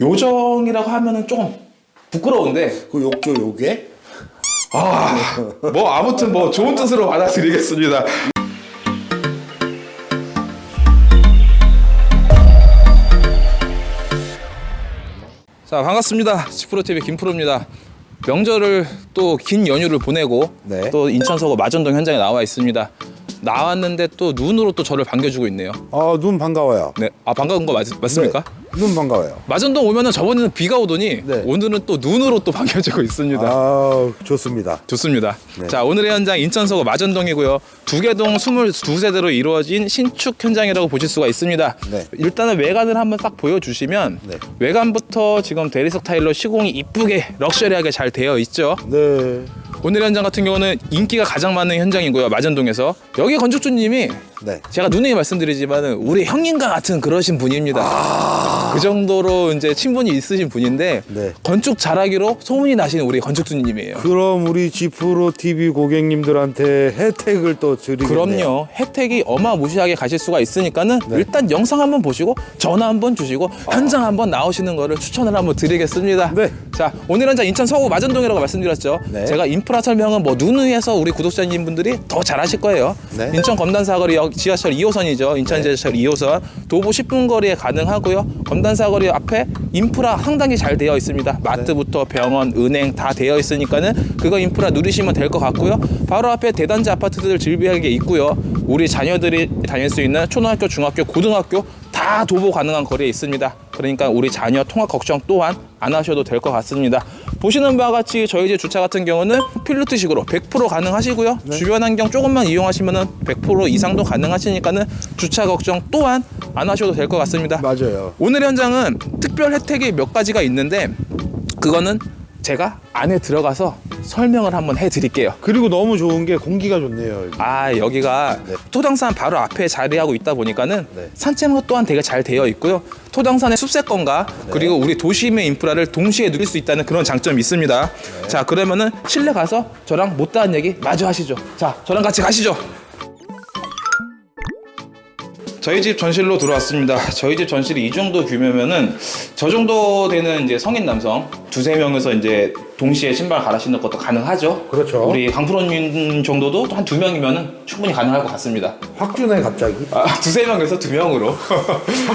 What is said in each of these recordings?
요정이라고 하면은 조금 부끄러운데 그 욕조 요게? 아, 뭐 아무튼 뭐 좋은 뜻으로 받아들이겠습니다. 자 반갑습니다. 지프로TV 김프로입니다. 명절을 또 긴 연휴를 보내고 네. 또 인천 서구 마전동 현장에 나와 있습니다. 나왔는데 또 눈으로 또 저를 반겨주고 있네요. 아, 눈 반가워요. 네, 아 반가운 거 맞, 맞습니까? 네, 눈 반가워요. 마전동 오면은 저번에는 비가 오더니 네. 오늘은 또 눈으로 또 반겨주고 있습니다. 아, 좋습니다. 좋습니다. 네. 자 오늘의 현장 인천서구 마전동이고요. 두개동 22세대로 이루어진 신축 현장이라고 보실 수가 있습니다. 네. 일단은 외관을 한번 딱 보여주시면 네. 외관부터 지금 대리석 타일로 시공이 이쁘게 럭셔리하게 잘 되어 있죠. 네. 오늘 현장 같은 경우는 인기가 가장 많은 현장이고요. 마전동에서 여기 건축주님이 네. 제가 누누이 말씀드리지만 우리 형님과 같은 그러신 분입니다. 그 정도로 이제 친분이 있으신 분인데 네. 건축 잘하기로 소문이 나시는 우리 건축주님이에요. 그럼 우리 지프로 TV 고객님들한테 혜택을 또 드리겠네요. 그럼요. 혜택이 어마무시하게 가실 수가 있으니까는 네. 일단 영상 한번 보시고 전화 한번 주시고 현장 한번 나오시는 거를 추천을 한번 드리겠습니다. 네. 자, 오늘 현장 인천 서구 마전동이라고 말씀드렸죠. 네. 제가 인프라 설명은 뭐 누누이해서 우리 구독자님 분들이 더 잘하실 거예요. 네. 인천 검단 사거리역 지하철 2호선이죠. 인천 지하철 2호선 도보 10분 거리에 가능하고요. 검단 사거리 앞에 인프라 상당히 잘 되어 있습니다. 마트부터 병원, 은행 다 되어 있으니까는 그거 인프라 누리시면 될 것 같고요. 바로 앞에 대단지 아파트들 즐비하게 있고요. 우리 자녀들이 다닐 수 있는 초등학교, 중학교, 고등학교 다 도보 가능한 거리에 있습니다. 그러니까 우리 자녀 통학 걱정 또한 안 하셔도 될 것 같습니다. 보시는 바와 같이 저희 집 주차 같은 경우는 필루트식으로 100% 가능하시고요. 주변 환경 조금만 이용하시면은 100% 이상도 가능하시니까는 주차 걱정 또한 안 하셔도 될 것 같습니다. 맞아요. 오늘 현장은 특별 혜택이 몇 가지가 있는데 그거는 제가 안에 들어가서 설명을 한번 해드릴게요. 그리고 너무 좋은 게 공기가 좋네요. 여기. 아 여기가 네. 토당산 바로 앞에 자리하고 있다 보니까는 네. 산책로 또한 되게 잘 되어 있고요. 토당산의 숲세권과 네. 그리고 우리 도심의 인프라를 동시에 누릴 수 있다는 그런 장점이 있습니다. 네. 자 그러면은 실내 가서 저랑 못다한 얘기 마저 하시죠. 자 저랑 같이 가시죠. 저희 집 전실로 들어왔습니다. 저희 집 전실이 이 정도 규모면은 저 정도 되는 이제 성인 남성 두세 명에서 이제 동시에 신발 갈아 신는 것도 가능하죠. 그렇죠. 우리 강프로님 정도도 한 두 명이면은 충분히 가능할 것 같습니다. 확 주네 갑자기. 아, 두세 명에서 두 명으로.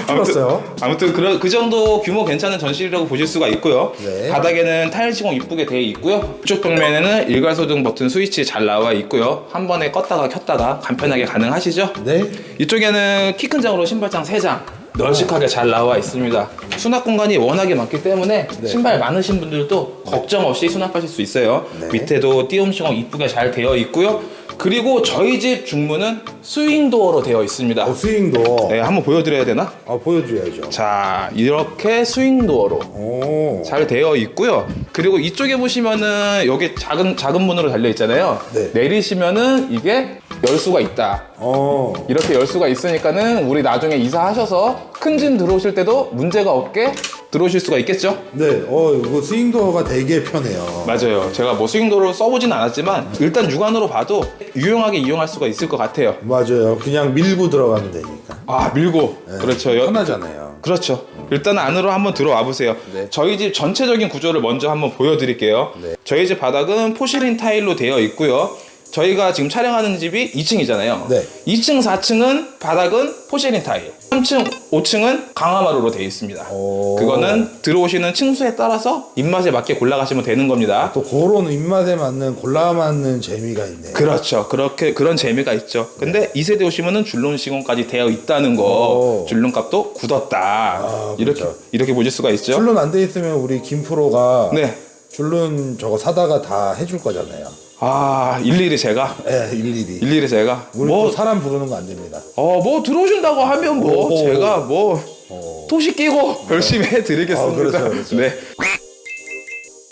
줄었어요. 아무튼, 그, 그 정도 규모 괜찮은 전실이라고 보실 수가 있고요. 네. 바닥에는 타일 시공 이쁘게 되어 있고요. 이쪽 벽면에는 일괄소등 버튼 스위치 잘 나와 있고요. 한 번에 껐다가 켰다가 간편하게 가능하시죠? 네. 이쪽에는 키 큰 장으로 신발장 3장 널찍하게 잘 나와 있습니다. 수납 공간이 워낙에 많기 때문에 신발 많으신 분들도 걱정 없이 수납하실 수 있어요. 네. 밑에도 띄움 시공 이쁘게 잘 되어 있고요. 그리고 저희 집 중문은 스윙 도어로 되어 있습니다. 어, 스윙도. 네, 한번 보여드려야 되나? 아, 보여줘야죠. 자, 이렇게 스윙 도어로 오. 잘 되어 있고요. 그리고 이쪽에 보시면은 여기 작은 작은 문으로 달려 있잖아요. 네. 내리시면은 이게 열 수가 있다. 어. 이렇게 열 수가 있으니까는 우리 나중에 이사하셔서 큰 짐 들어오실 때도 문제가 없게 들어오실 수가 있겠죠? 네. 어, 이거 스윙도어가 되게 편해요. 맞아요. 제가 뭐 스윙도로 써보진 않았지만 일단 육안으로 봐도 유용하게 이용할 수가 있을 것 같아요. 맞아요. 그냥 밀고 들어가면 되니까. 아 밀고 그렇죠. 여- 편하잖아요. 그렇죠. 일단 안으로 한번 들어와 보세요. 네. 저희 집 전체적인 구조를 먼저 한번 보여드릴게요. 네. 저희 집 바닥은 포시린 타일로 되어 있고요. 저희가 지금 촬영하는 집이 2층이잖아요. 네. 2층, 4층은 바닥은 포시린 타일. 3층, 5층은 강화마루로 되어 있습니다. 오. 그거는 들어오시는 층수에 따라서 입맛에 맞게 골라가시면 되는 겁니다. 또 그런 입맛에 맞는 골라 맞는 재미가 있네. 그렇죠. 그렇게 그런 재미가 있죠. 근데 2세대 오시면은 줄눈 시공까지 되어 있다는 거. 오. 줄눈 값도 굳었다. 아, 이렇게 그렇죠. 이렇게 보실 수가 있죠. 줄눈 안돼 있으면 우리 김 프로가 네. 줄눈 저거 사다가 다 해줄 거잖아요. 아 일일이 제가 예, 일일이. 일일이 제가 우리 뭐 또 사람 부르는 거 안 됩니다. 어, 뭐 들어오신다고 하면 뭐 오. 제가 뭐 어. 토시 끼고 열심히 해드리겠습니다. 아, 그렇죠, 그렇죠. 네.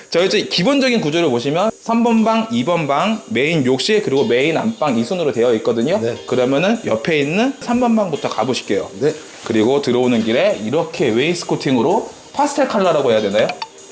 저희 이제 기본적인 구조를 보시면 3번 방, 2번 방, 메인 욕실 그리고 메인 안방 이 순으로 되어 있거든요. 네. 그러면은 옆에 있는 3번 방부터 가보실게요. 네. 그리고 들어오는 길에 이렇게 웨이스코팅으로 파스텔 컬러라고 해야 되나요?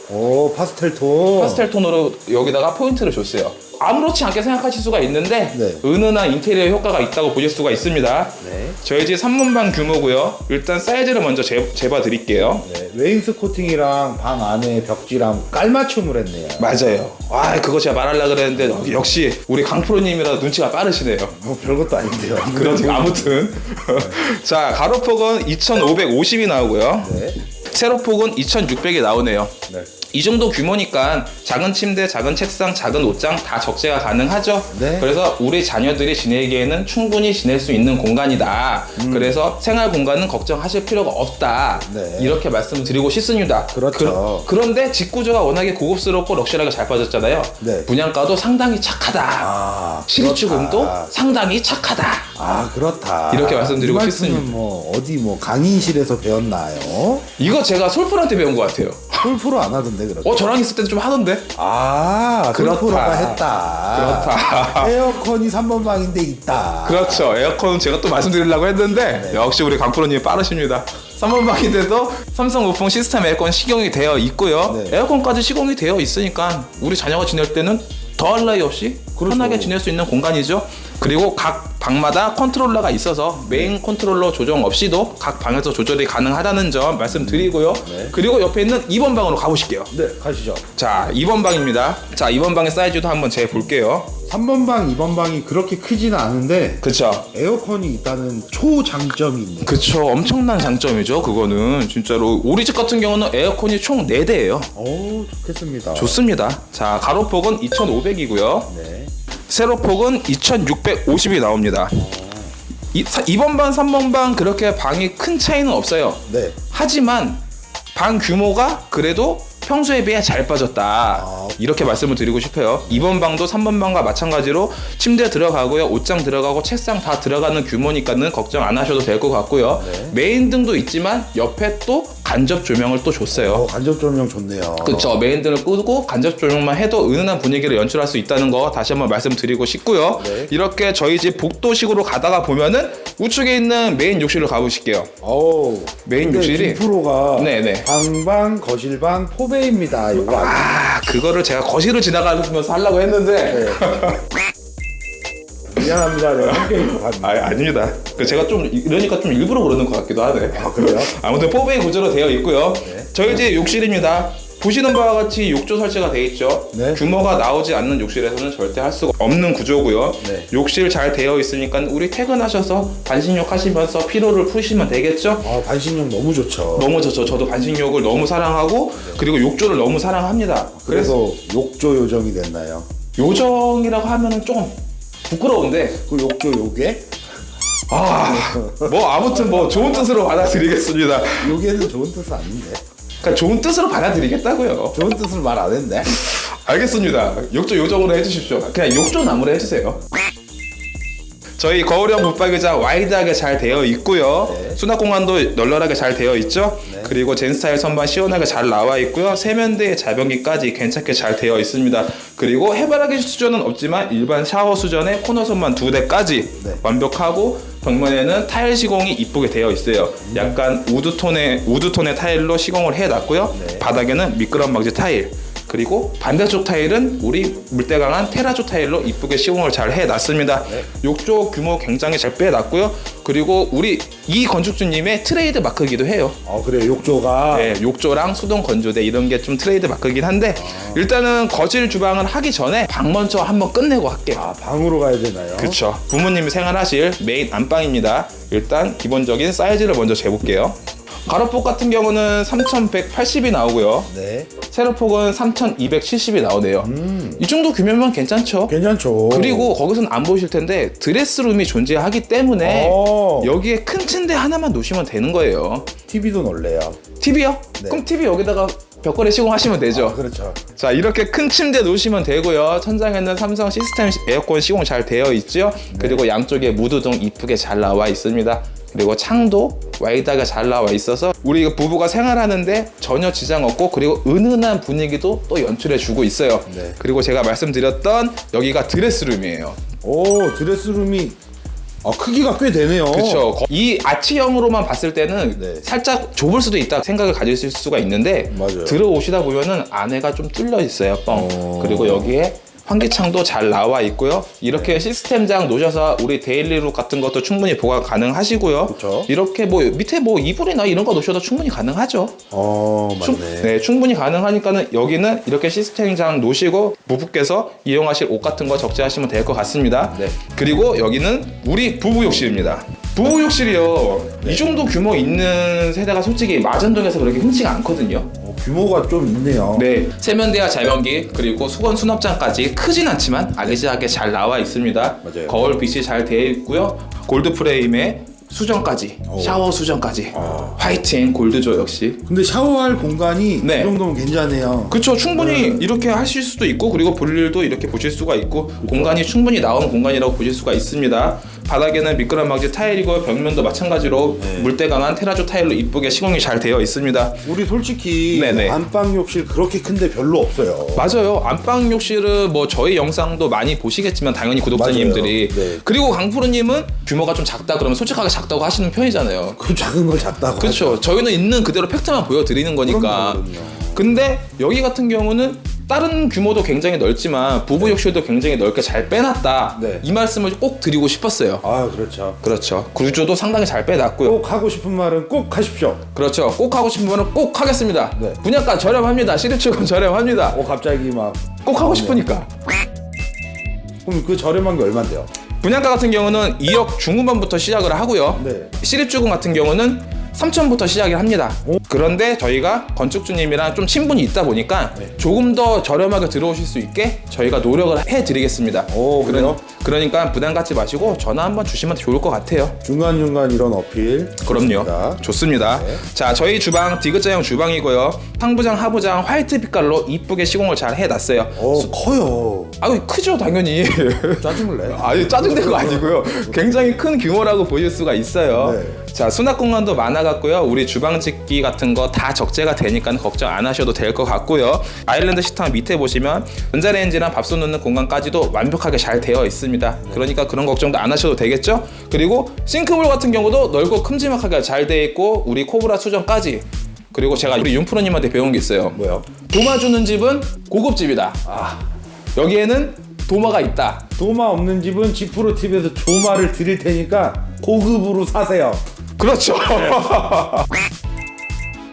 오 파스텔 톤. 파스텔 톤으로 여기다가 포인트를 줬어요. 아무렇지 않게 생각하실 수가 있는데 네. 은은한 인테리어 효과가 있다고 보실 수가 있습니다. 네. 저희 집 3문방 규모고요. 일단 사이즈를 먼저 재, 재봐 드릴게요. 네. 웨인스 코팅이랑 방 안에 벽지랑 깔맞춤을 했네요. 맞아요. 아 그거 제가 말하려고 그랬는데 역시 우리 강프로님이라 눈치가 빠르시네요. 뭐 별것도 아닌데요. 그런 아무튼 자 가로폭은 2,550이 나오고요. 네. 세로폭은 2,600이 나오네요. 네. 이 정도 규모니까 작은 침대, 작은 책상, 작은 옷장 다 적재가 가능하죠. 네. 그래서 우리 자녀들이 지내기에는 충분히 지낼 수 있는 공간이다. 그래서 생활 공간은 걱정하실 필요가 없다. 음. 네. 이렇게 말씀드리고 싶습니다. 그렇죠. 그, 런데 직구조가 워낙에 고급스럽고 럭셔리하게 잘 빠졌잖아요. 네. 분양가도 상당히 착하다. 아 그렇다. 상당히 착하다. 아 그렇다. 이렇게 말씀드리고 이 싶습니다. 뭐 어디 뭐 강의실에서 배웠나요? 이거 제가 솔플한테 배운 것 같아요. 풀프로 안 하던데 그렇게. 어 저랑 있을 때도 좀 하던데. 아 그렇다. 풀프로가 했다. 그렇다. 에어컨이 3번 방인데 있다. 그렇죠. 에어컨은 제가 또 말씀드리려고 했는데 역시 우리 강프로님이 빠르십니다. 3번 방인데도 삼성 우풍 시스템 에어컨 시공이 되어 있고요. 네. 에어컨까지 시공이 되어 있으니까 우리 자녀가 지낼 때는 더할 나위 없이 그렇죠. 편하게 지낼 수 있는 공간이죠. 그리고 각 방마다 컨트롤러가 있어서 메인 컨트롤러 조정 없이도 각 방에서 조절이 가능하다는 점 말씀드리고요. 네. 그리고 옆에 있는 2번 방으로 가보실게요. 네 가시죠. 자, 2번 방입니다. 자, 2번 방의 사이즈도 한번 재 볼게요. 3번 방, 2번 방이 그렇게 크지는 않은데 그쵸? 에어컨이 있다는 초장점이 있네요. 그쵸 엄청난 장점이죠 그거는 진짜로 우리 집 같은 경우는 에어컨이 총 4대예요 오 좋겠습니다. 좋습니다 자 가로폭은 2500이고요 네. 세로폭은 2650이 나옵니다 이, 2번 방 3번 방 그렇게 방이 큰 차이는 없어요 네. 하지만 방 규모가 그래도 평소에 비해 잘 빠졌다 아. 이렇게 말씀을 드리고 싶어요 2번 방도 3번 방과 마찬가지로 침대 들어가고요 옷장 들어가고 책상 다 들어가는 규모니까는 걱정 안 하셔도 될 것 같고요 네. 메인 등도 있지만 옆에 또 간접 조명을 또 줬어요 어, 간접 조명 좋네요. 그쵸 메인 등을 끄고 간접 조명만 해도 은은한 분위기를 연출할 수 있다는 거 다시 한번 말씀드리고 싶고요 네. 이렇게 저희 집 복도식으로 가다가 보면은 우측에 있는 메인 욕실로 가보실게요 어우. 메인 근데 욕실이 김프로가 네네. 방방 거실방 포배입니다. 요거? 아 그거를 제가 거실을 지나가면서 하려고 했는데 미안합니다. 내가 함께 입고 갑니다. 아 아닙니다 그 제가 좀 이러니까 좀 일부러 그러는 것 같기도 하네 아, 그래요? 아무튼 포베이 구조로 되어 있고요 네. 저희 집 욕실입니다 보시는 바와 같이 욕조 설치가 되어 있죠 네. 규모가 나오지 않는 욕실에서는 절대 할 수가 없는 구조고요 네. 욕실 잘 되어 있으니까 우리 퇴근하셔서 반신욕 하시면서 피로를 푸시면 되겠죠 아 반신욕 너무 좋죠. 너무 좋죠 저도 반신욕을 너무 사랑하고 그리고 욕조를 너무 사랑합니다 그래서 그래서 욕조 요정이 됐나요? 요정이라고 하면은 조금 부끄러운데 그 욕조 요게? 아뭐 아무튼 뭐 좋은 뜻으로 받아들이겠습니다. 요게는 좋은 뜻 아닌데. 그러니까 좋은 뜻으로 받아들이겠다고요. 좋은 뜻을 말 안 했네. 알겠습니다. 욕조 요정으로 해주십시오. 그냥 욕조 나무로 해주세요. 저희 거울형 붙박이장 와이드하게 잘 되어 있고요. 네. 수납 공간도 널널하게 잘 되어 있죠. 네. 그리고 젠 스타일 선반 시원하게 잘 나와 있고요. 세면대 자변기까지 괜찮게 잘 되어 있습니다. 그리고 해바라기 수전은 없지만 일반 샤워 수전에 코너 선반 두 대까지 네. 완벽하고 벽면에는 타일 시공이 이쁘게 되어 있어요. 약간 우드톤의 우드톤의 타일로 시공을 해 놨고요. 네. 바닥에는 미끄럼 방지 타일. 그리고 반대쪽 타일은 우리 물때 강한 테라조 타일로 이쁘게 시공을 잘 해놨습니다. 네. 욕조 규모 굉장히 잘 빼놨고요. 그리고 우리 이 건축주님의 트레이드 마크이기도 해요. 어 그래 욕조가 네, 욕조랑 수동 건조대 이런 게 좀 트레이드 마크이긴 한데 아. 일단은 거실 주방을 하기 전에 방 먼저 한번 끝내고 할게요. 아 방으로 가야 되나요? 그쵸. 부모님이 생활하실 메인 안방입니다. 일단 기본적인 사이즈를 먼저 재볼게요. 가로폭 같은 경우는 3180이 나오고요. 네. 세로폭은 3270이 나오네요. 음 이 정도 규모면 괜찮죠? 괜찮죠. 그리고 거기서는 안 보이실 텐데 드레스룸이 존재하기 때문에 어. 여기에 큰 침대 하나만 놓으시면 되는 거예요. TV도 놀래요. TV요? 네. 그럼 TV 여기다가 벽걸이 시공하시면 되죠. 아, 그렇죠. 자 이렇게 큰 침대 놓으시면 되고요 천장에는 삼성 시스템 에어컨 시공 잘 되어 있죠 그리고 양쪽에 무드등 이쁘게 잘 나와 있습니다 그리고 창도 와이드하게 잘 나와 있어서 우리 부부가 생활하는데 전혀 지장 없고 그리고 은은한 분위기도 또 연출해 주고 있어요 네. 그리고 제가 말씀드렸던 여기가 드레스룸이에요 오 드레스룸이 아 크기가 꽤 되네요. 그렇죠. 이 아치형으로만 봤을 때는 네. 살짝 좁을 수도 있다 생각을 가지실 수가 있는데 맞아요. 들어오시다 보면은 안에가 좀 뚫려 있어요. 뻥. 어. 그리고 여기에 환기창도 잘 나와 있고요. 이렇게 시스템장 놓으셔서 우리 데일리룩 같은 것도 충분히 보관 가능하시고요. 그쵸. 이렇게 뭐 밑에 뭐 이불이나 이런 거 놓으셔도 충분히 가능하죠. 어 충- 맞네. 네, 충분히 가능하니까는 여기는 이렇게 시스템장 놓으시고 부부께서 이용하실 옷 같은 거 적재하시면 될 것 같습니다. 네. 그리고 여기는 우리 부부 욕실입니다. 부부 욕실이요. 네. 이 정도 규모 있는 세대가 솔직히 마전동에서 그렇게 흔치가 않거든요. 어, 규모가 좀 있네요. 네, 세면대와 잘변기 그리고 수건 수납장까지 크진 않지만 아기자하게 잘 나와 있습니다. 맞아요. 거울 빛이 잘 되어 있고요. 골드 프레임에 수전까지, 오. 샤워 수전까지, 아. 화이팅 골드죠 역시. 근데 샤워할 공간이 네. 이 정도면 괜찮네요. 그렇죠. 충분히 네. 이렇게 하실 수도 있고 그리고 볼일도 이렇게 보실 수가 있고 공간이 충분히 나오는 공간이라고 보실 수가 있습니다. 바닥에는 미끄럼 방지 타일이고 벽면도 마찬가지로 네. 물때 강한 테라조 타일로 이쁘게 시공이 잘 되어 있습니다. 우리 솔직히 네네. 안방 욕실 그렇게 큰데 별로 없어요. 맞아요. 안방 욕실은 뭐 저희 영상도 많이 보시겠지만 당연히 구독자님들이 맞아요. 네. 그리고 강프로님은 규모가 좀 작다 그러면 솔직하게 작다고 하시는 편이잖아요. 그 작은 걸 작다고. 그렇죠. 저희는 있는 그대로 팩트만 보여드리는 거니까. 그럼요, 그럼요. 근데 여기 같은 경우는 다른 규모도 굉장히 넓지만 부부 욕실도 굉장히 넓게 잘 빼놨다. 네. 이 말씀을 꼭 드리고 싶었어요. 아 그렇죠. 그렇죠. 구조도 상당히 잘 빼놨고요. 꼭 하고 싶은 말은 꼭 하십시오. 그렇죠. 꼭 하고 싶은 분은 꼭 하겠습니다. 네. 분양가 저렴합니다. 시립축은 저렴합니다. 어 갑자기 막 꼭 하고 싶으니까. 그럼 그 저렴한 게 얼마인데요? 분양가 같은 경우는 2억 중후반부터 시작을 하고요. 네. 시립주금 같은 경우는 3천부터 시작을 합니다. 오. 그런데 저희가 건축주님이랑 좀 친분이 있다 보니까 네. 조금 더 저렴하게 들어오실 수 있게 저희가 노력을 해드리겠습니다. 오, 그래요? 그러니, 까 부담 갖지 마시고 전화 한번 주시면 좋을 것 같아요. 중간 중간 이런 어필. 그럼요. 좋습니다. 좋습니다. 네. 자, 저희 주방 디귿자형 주방이고요. 상부장, 하부장 화이트 빛깔로 이쁘게 시공을 잘 해놨어요. 어 커요. 아유 크죠 당연히. 짜증을 내. 아니 짜증낸 거 아니고요. 굉장히 큰 규모라고 보실 수가 있어요. 네. 자 수납 공간도 많아 갖고요. 우리 주방 집기 같은 거 다 적재가 되니까 걱정 안 하셔도 될 것 같고요. 아일랜드 식탁 밑에 보시면 전자레인지랑 밥솥 넣는 공간까지도 완벽하게 잘 되어 있습니다. 그러니까 그런 걱정도 안 하셔도 되겠죠. 그리고 싱크볼 같은 경우도 넓고 큼지막하게 잘돼 있고 우리 코브라 수전까지. 그리고 제가 우리 윤프로님한테 배운 게 있어요. 뭐요? 도마 주는 집은 고급집이다. 아 여기에는 도마가 있다. 도마 없는 집은 지프로 TV에서 조마를 드릴 테니까 고급으로 사세요. 그렇죠.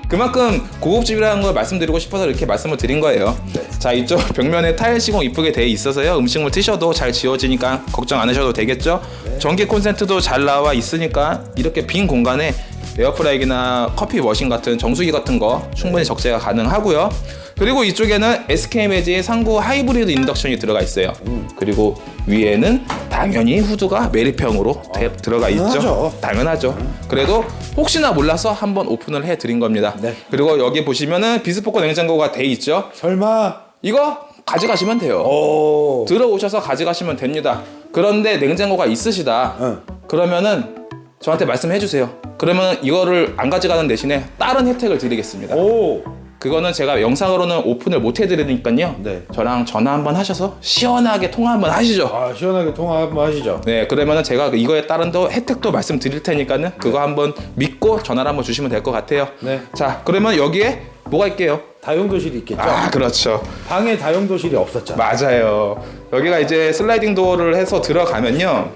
그만큼 고급집이라는 걸 말씀드리고 싶어서 이렇게 말씀을 드린 거예요. 네. 자 이쪽 벽면에 타일 시공 이쁘게 돼 있어서요. 음식물 트셔도 잘 지워지니까 걱정 안 하셔도 되겠죠. 네. 전기 콘센트도 잘 나와 있으니까 이렇게 빈 공간에 에어프라이기나 커피 머신 같은 정수기 같은 거 충분히 적재가 가능하고요. 그리고 이쪽에는 SK 매지의 상구 하이브리드 인덕션이 들어가 있어요. 음. 그리고 위에는 당연히 후드가 메리평으로 돼- 들어가 있죠. 아, 당연하죠. 당연하죠. 그래도 혹시나 몰라서 한번 오픈을 해 드린 겁니다. 네. 그리고 여기 보시면은 비스포크 냉장고가 돼 있죠. 설마? 이거 가져가시면 돼요. 오. 들어오셔서 가져가시면 됩니다. 그런데 냉장고가 있으시다. 응. 그러면은 저한테 말씀해 주세요. 그러면 이거를 안 가져가는 대신에 다른 혜택을 드리겠습니다. 오. 그거는 제가 영상으로는 오픈을 못 해드리니까요. 네. 저랑 전화 한번 하셔서 시원하게 통화 한번 하시죠. 아 시원하게 통화 한번 하시죠. 네, 그러면은 제가 이거에 따른 더 혜택도 말씀드릴 테니까는 그거 한번 믿고 전화를 한번 주시면 될 것 같아요. 네. 자, 그러면 여기에 뭐가 있게요? 다용도실이 있겠죠. 아, 그렇죠. 방에 다용도실이 없었잖아. 맞아요. 여기가 이제 슬라이딩 도어를 해서 들어가면요.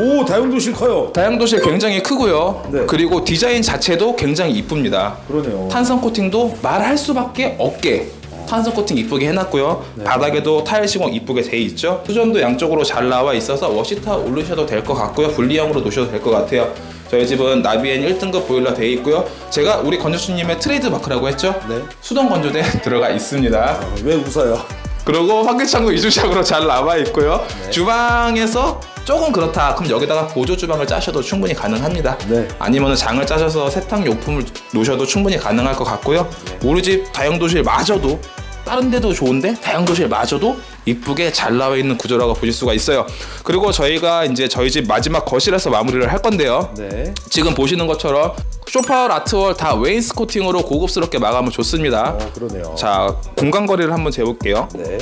오 다용도실 커요. 다용도실 굉장히 크고요. 네. 그리고 디자인 자체도 굉장히 이쁩니다. 그러네요. 탄성 코팅도 말할 수밖에 없게 탄성 코팅 이쁘게 해놨고요. 네. 바닥에도 타일 시공 이쁘게 돼 있죠. 수전도 양쪽으로 잘 나와 있어서 워시타 올리셔도 될 것 같고요. 분리형으로 놓으셔도 될 것 같아요. 저희 집은 나비엔 1등급 보일러 돼 있고요. 제가 우리 건조주님의 트레이드 마크라고 했죠. 네. 수동 건조대 들어가 있습니다. 아, 왜 웃어요? 그리고 환기창도 이중창으로 잘 나와 있고요. 네. 주방에서 조금 그렇다. 그럼 여기다가 보조 주방을 짜셔도 충분히 가능합니다. 네. 아니면 장을 짜셔서 세탁 용품을 놓으셔도 충분히 가능할 것 같고요. 네. 우리 집 다용도실 마저도 다른 데도 좋은데 다용도실 마저도 이쁘게 잘 나와 있는 구조라고 보실 수가 있어요. 그리고 저희가 이제 저희 집 마지막 거실에서 마무리를 할 건데요. 네. 지금 보시는 것처럼 쇼파 라트월 다 웨인스코팅으로 고급스럽게 마감을 줬습니다. 어 그러네요. 자 공간 거리를 한번 재볼게요. 네.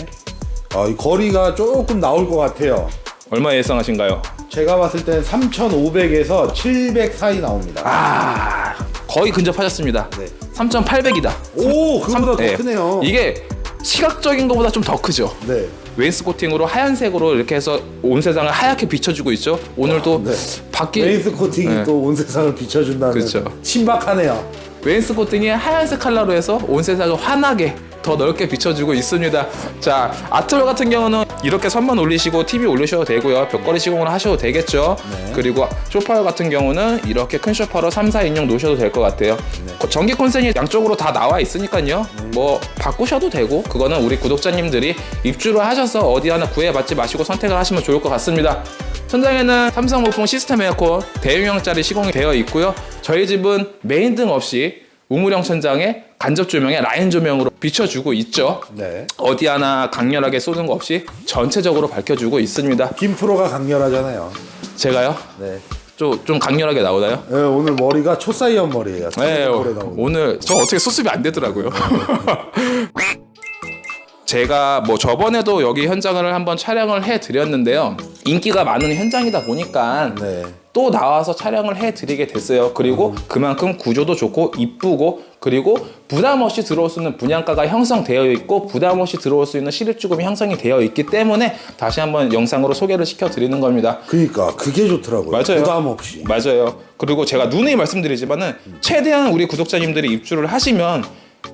아이 거리가 조금 나올 것 같아요. 얼마 예상하신가요? 제가 봤을 땐 3,500에서 700 사이 나옵니다. 아 거의 근접하셨습니다. 네. 3,800이다. 오, 그거보다 더 네. 크네요. 이게 시각적인 것보다 좀 더 크죠. 네. 웨인스 코팅으로 하얀색으로 이렇게 해서 온 세상을 하얗게 비춰주고 있죠. 오늘도 네. 밖에 레이스 코팅이 네. 또온 세상을 비춰준다는 그렇죠. 신박하네요. 웨인스 코팅이 하얀색 컬러로 해서 온 세상을 환하게 더 넓게 비춰주고 있습니다. 자, 아트월 같은 경우는 이렇게 선만 올리시고 TV 올리셔도 되고요. 벽걸이 시공을 하셔도 되겠죠. 네. 그리고 소파 같은 경우는 이렇게 큰 소파로 3, 4 인용 놓으셔도 될 것 같아요. 네. 거- 전기 콘센이 양쪽으로 다 나와 있으니까요. 뭐 바꾸셔도 되고 그거는 우리 구독자님들이 입주를 하셔서 어디 하나 구해받지 마시고 선택을 하시면 좋을 것 같습니다. 천장에는 삼성 오풍 시스템 에어컨 대용량짜리 시공이 되어 있고요. 저희 집은 메인 등 없이 우물형 천장에 간접 조명에 라인 조명으로 비춰주고 있죠. 네. 어디 하나 강렬하게 쏘는 거 없이 전체적으로 밝혀주고 있습니다. 김 프로가 강렬하잖아요. 제가요? 네. 좀, 좀 강렬하게 나오나요? 네, 오늘 머리가 초사이언 머리예요. 네. 오늘 저 어떻게 수습이 안 되더라고요. 제가 뭐 저번에도 여기 현장을 한번 촬영을 해 드렸는데요. 인기가 많은 현장이다 보니까 네. 또 나와서 촬영을 해 드리게 됐어요. 그리고 그만큼 구조도 좋고 이쁘고 그리고 부담 없이 들어올 수 있는 분양가가 형성되어 있고 부담 없이 들어올 수 있는 실입주금이 형성이 되어 있기 때문에 다시 한번 영상으로 소개를 시켜 드리는 겁니다. 그러니까 그게 좋더라고요. 맞아요. 부담 없이. 맞아요. 그리고 제가 누누이 말씀드리지만은 최대한 우리 구독자님들이 입주를 하시면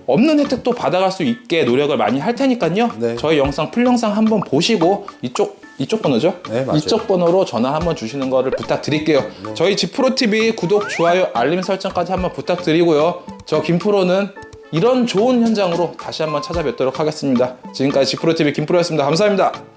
없는 혜택도 받아갈 수 있게 노력을 많이 할 테니까요. 네. 저희 영상 풀 영상 한번 보시고 이쪽 이쪽 번호죠? 네, 맞아요. 이쪽 번호로 전화 한번 주시는 거를 부탁드릴게요. 저희 지프로 TV 구독, 좋아요, 알림 설정까지 한번 부탁드리고요. 저 김프로는 이런 좋은 현장으로 다시 한번 찾아뵙도록 하겠습니다. 지금까지 지프로 TV 김프로였습니다. 감사합니다.